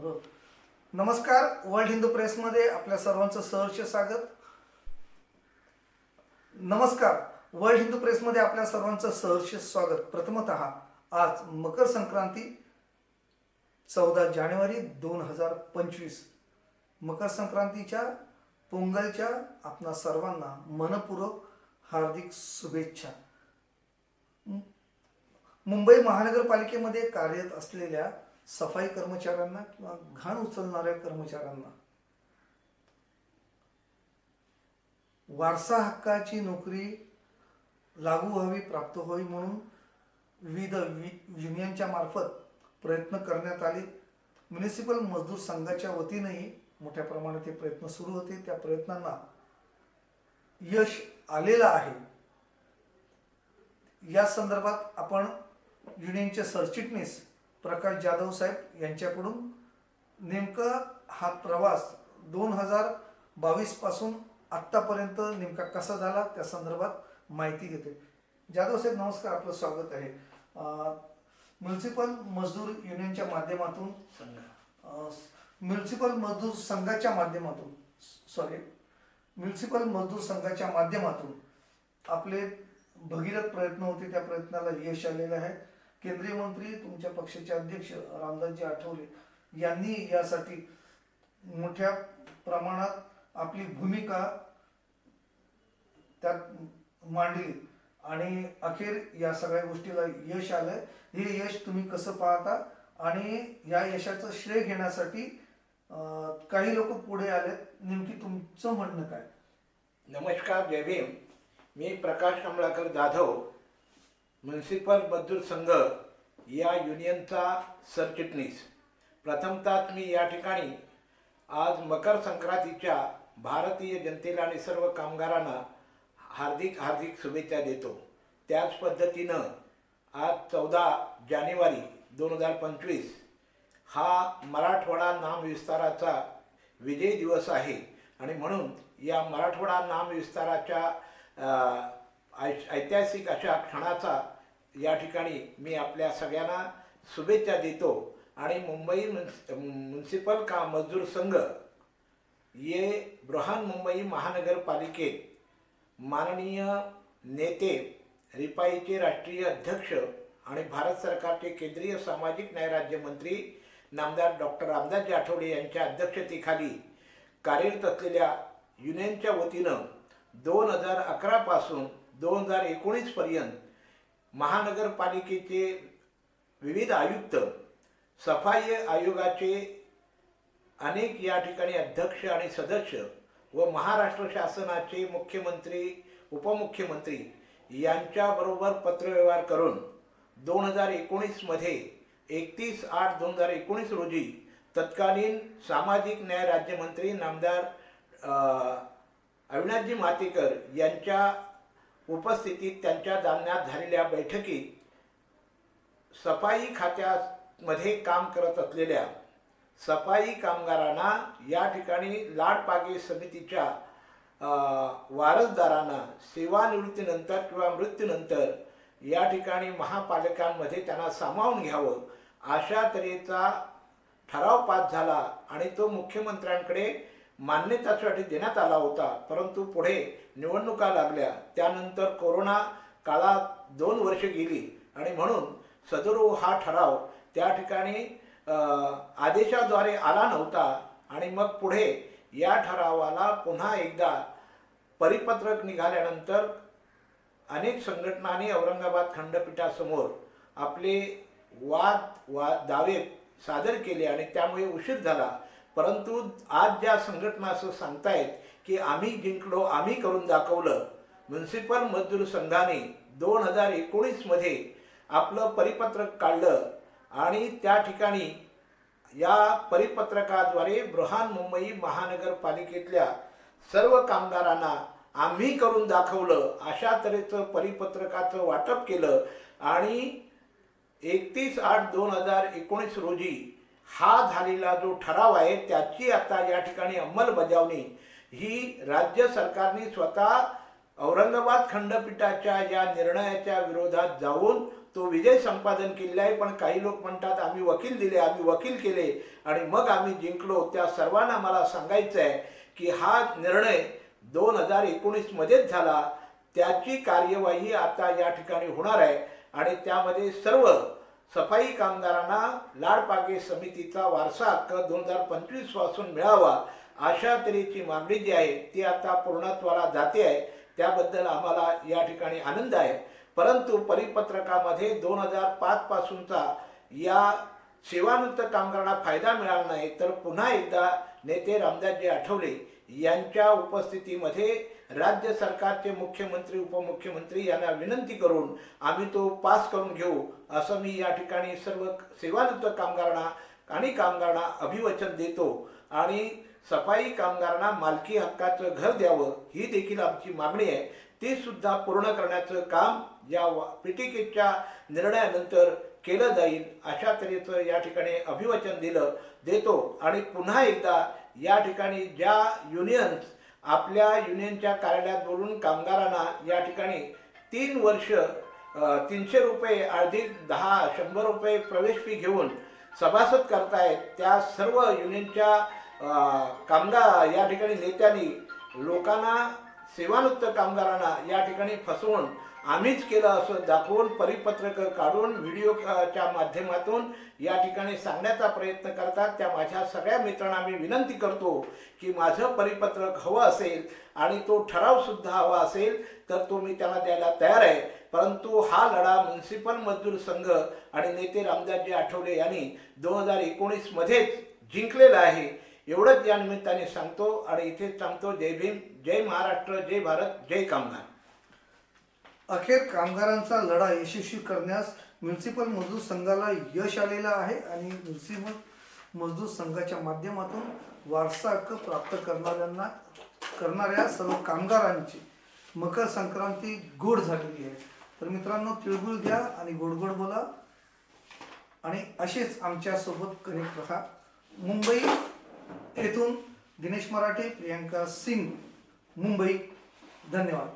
नमस्कार वर्ल्ड हिंदू प्रेसमध्ये आपल्या सर्वांचं सहर्ष स्वागत. नमस्कार वर्ल्ड हिंदू प्रेसमध्ये आपल्या सर्वांचं सहर्ष स्वागत. प्रथमत आज मकर संक्रांती चौदा जानेवारी दोन हजार पंचवीस. मकर संक्रांतीच्या पोंगलच्या आपणा सर्वांना मनपूर्वक हार्दिक शुभेच्छा. मुंबई महानगरपालिकेमध्ये कार्यरत असलेल्या सफाई कर्मचाऱ्यांना किंवा घाण उचलणाऱ्या कर्मचाऱ्यांना. वारसा हक्काची नोकरी लागू व्हावी प्राप्त व्हावी म्हणून विविध युनियनच्या मार्फत प्रयत्न करण्यात आले. म्युनिसिपल मजदूर संघाच्या वतीनेही मोठ्या प्रमाणात हे प्रयत्न सुरू होते. त्या प्रयत्नांना यश आलेलं आहे. या संदर्भात आपण युनियनचे सरचिटणीस प्रकाश जाधव साहेब यांच्याकडून नेमका हा प्रवास दोन हजार बावीसपासून आत्तापर्यंत नेमका कसा झाला त्या संदर्भात माहिती घेते. जाधव साहेब नमस्कार. आपलं स्वागत आहे. म्युन्सिपल मजदूर युनियनच्या माध्यमातून म्युन्सिपल मजदूर संघाच्या माध्यमातून सॉरी म्युन्सिपल मजदूर संघाच्या माध्यमातून आपले भगीरथ प्रयत्न होते. त्या प्रयत्नाला यश आलेलं आहे. केंद्रीय मंत्री तुमच्या पक्षाचे अध्यक्ष रामदासजी आठवले यांनी यासाठी मोठ्या प्रमाणात आपली भूमिका त्यात मांडली. आणि अखेर या सगळ्या गोष्टीला यश आलंय. हे यश तुम्ही कसं पाहता? आणि या यशाचं श्रेय घेण्यासाठी अं, काही लोक पुढे आलेत. नेमकी तुमचं म्हणणं काय? नमस्कार जय भीम. मी प्रकाश कमलाकर जाधव म्युन्सिपल मजदूर संघ या युनियनचा सरचिटणीस प्रथमतः मी या ठिकाणी आज मकर संक्रांतीच्या भारतीय जनतेला आणि सर्व कामगारांना हार्दिक हार्दिक शुभेच्छा देतो. त्याच पद्धतीनं आज चौदा जानेवारी दोन हजार पंचवीस हा मराठवाडा नामविस्ताराचा विजय दिवस आहे. आणि म्हणून या मराठवाडा नामविस्ताराच्या विस्ताराच्या ऐतिहासिक अशा क्षणाचा या ठिकाणी मी आपल्या सगळ्यांना शुभेच्छा देतो. आणि मुंबई म्युन्स- म्युन्सिपल का मजदूर संघ ये बृहन मुंबई महानगरपालिकेत माननीय नेते रिपाईचे राष्ट्रीय अध्यक्ष आणि भारत सरकारचे केंद्रीय सामाजिक न्याय राज्यमंत्री नामदार डॉक्टर रामदास आठवले यांच्या अध्यक्षतेखाली कार्यरत असलेल्या युनियनच्या वतीनं दोन हजार अकरापासून दोन हजार एकोणीसपर्यंत महानगरपालिकेचे विविध आयुक्त सफाई आयोगाचे अनेक या ठिकाणी अध्यक्ष आणि सदस्य व महाराष्ट्र शासनाचे मुख्यमंत्री उपमुख्यमंत्री यांच्याबरोबर पत्रव्यवहार करून दोन हजार एकोणीसमध्ये एकतीस आठ दोन हजार एकोणीस रोजी तत्कालीन सामाजिक न्याय राज्यमंत्री नामदार अविनाशजी मातेकर यांच्या उपस्थितीत त्यांच्या जालन्यात झालेल्या बैठकीत सफाई खात्यामध्ये काम करत असलेल्या सफाई कामगारांना या ठिकाणी लाडपागे समितीच्या वारसदारांना सेवानिवृत्तीनंतर किंवा मृत्यूनंतर या ठिकाणी महापालिकांमध्ये त्यांना सामावून घ्यावं अशा तऱ्हेचा ठराव पास झाला आणि तो मुख्यमंत्र्यांकडे मान्यतासाठी देण्यात आला होता. परंतु पुढे निवडणुका लागल्या. त्यानंतर कोरोना काळात दोन वर्ष गेली आणि म्हणून सदरो हा ठराव त्या ठिकाणी आदेशाद्वारे आला नव्हता. आणि मग पुढे या ठरावाला पुन्हा एकदा परिपत्रक निघाल्यानंतर अनेक संघटनांनी औरंगाबाद खंडपीठासमोर आपले वाद वा दावे सादर केले आणि त्यामुळे उशीर झाला. परंतु आज ज्या संघटना असं सांगतायत की आम्ही जिंकलो आम्ही करून दाखवलं म्युन्सिपल मजदूर संघाने दोन हजार एकोणीसमध्ये आपलं परिपत्रक काढलं आणि त्या ठिकाणी या परिपत्रकाद्वारे बृहान मुंबई महानगरपालिकेतल्या सर्व कामगारांना आम्ही करून दाखवलं अशा तऱ्हेचं परिपत्रकाचं वाटप केलं आणि एकतीस आठ दोन हजार एकोणीस रोजी हा झालेला जो ठराव आहे त्याची आता या ठिकाणी अंमलबजावणी. ही राज्य सरकारने स्वतः औरंगाबाद खंडपीठाच्या या निर्णयाच्या विरोधात जाऊन तो विजय संपादन केलेला आहे. पण काही लोक म्हणतात आम्ही वकील दिले आम्ही वकील केले आणि मग आम्ही जिंकलो. त्या सर्वांना मला सांगायचं आहे की हा निर्णय दोन हजार एकोणीसमध्येच झाला. त्याची कार्यवाही आता या ठिकाणी होणार आहे आणि त्यामध्ये सर्व सफाई कामगारांना लाडपागे समितीचा वारसा हक्क दोन हजार पंचवीसपासून मिळावा अशा तऱ्हेची मागणी जी आहे ती आता पूर्णत्वाला जाते आहे. त्याबद्दल आम्हाला या ठिकाणी आनंद आहे. परंतु परिपत्रकामध्ये दोन हजार पाच पासूनचा या सेवानंतर कामगारांना फायदा मिळाला नाही तर पुन्हा एकदा नेते रामदासजी आठवले यांच्या उपस्थितीमध्ये राज्य सरकारचे मुख्यमंत्री उपमुख्यमंत्री यांना विनंती करून आम्ही तो पास करून घेऊ असं मी या ठिकाणी सर्व सेवानिवृत्त कामगारांना आणि कामगारांना अभिवचन देतो. आणि सफाई कामगारांना मालकी हक्काचं घर द्यावं ही देखील आमची मागणी आहे. ती सुद्धा पूर्ण करण्याचं काम या पीटिकेच्या निर्णयानंतर केलं जाईल अशा तऱ्हेचं या ठिकाणी अभिवचन दिलं देतो. आणि पुन्हा एकदा या ठिकाणी ज्या युनियन्स आपल्या युनियनच्या कार्यालयात बोलून कामगारांना या ठिकाणी तीन वर्ष तीनशे रुपये अर्धी दहा शंभर रुपये प्रवेश फी घेऊन सभासद करतायत त्या सर्व युनियनच्या कामगार या ठिकाणी नेत्यांनी लोकांना सेवानिवृत्त कामगारांना या ठिकाणी फसवून आम्हीच केलं असं दाखवून परिपत्रक काढून व्हिडिओच्या माध्यमातून या ठिकाणी सांगण्याचा प्रयत्न करतात. त्या माझ्या सगळ्या मित्रांना मी विनंती करतो की माझं परिपत्रक हवं असेल आणि तो ठराव सुद्धा हवा असेल तर तो मी त्याला द्यायला तयार आहे. परंतु हा लढा म्युन्सिपल मजदूर संघ आणि नेते रामदासजी आठवले यांनी दोन हजार एकोणीसमध्येच जिंकलेला आहे. एवढंच या निमित्ताने सांगतो आणि इथेच सांगतो जय भीम जय महाराष्ट्र जय भारत जय कामगार अखेर कामगारांचा लढा यशस्वी करण्यास म्युन्सिपल मजदूर संघाला यश आलेलं आहे आणि म्युन्सिपल मजदूर संघाच्या माध्यमातून वारसा हक्क प्राप्त करणाऱ्यांना करणाऱ्या सर्व कामगारांची मकर संक्रांती गोड झालेली आहे. तर मित्रांनो तिळगुळ घ्या आणि गोड गोड बोला. आणि असेच आमच्यासोबत कनेक्ट राहा मुंबई येथून दिनेश मराठे प्रियांका सिंग मुंबई. धन्यवाद.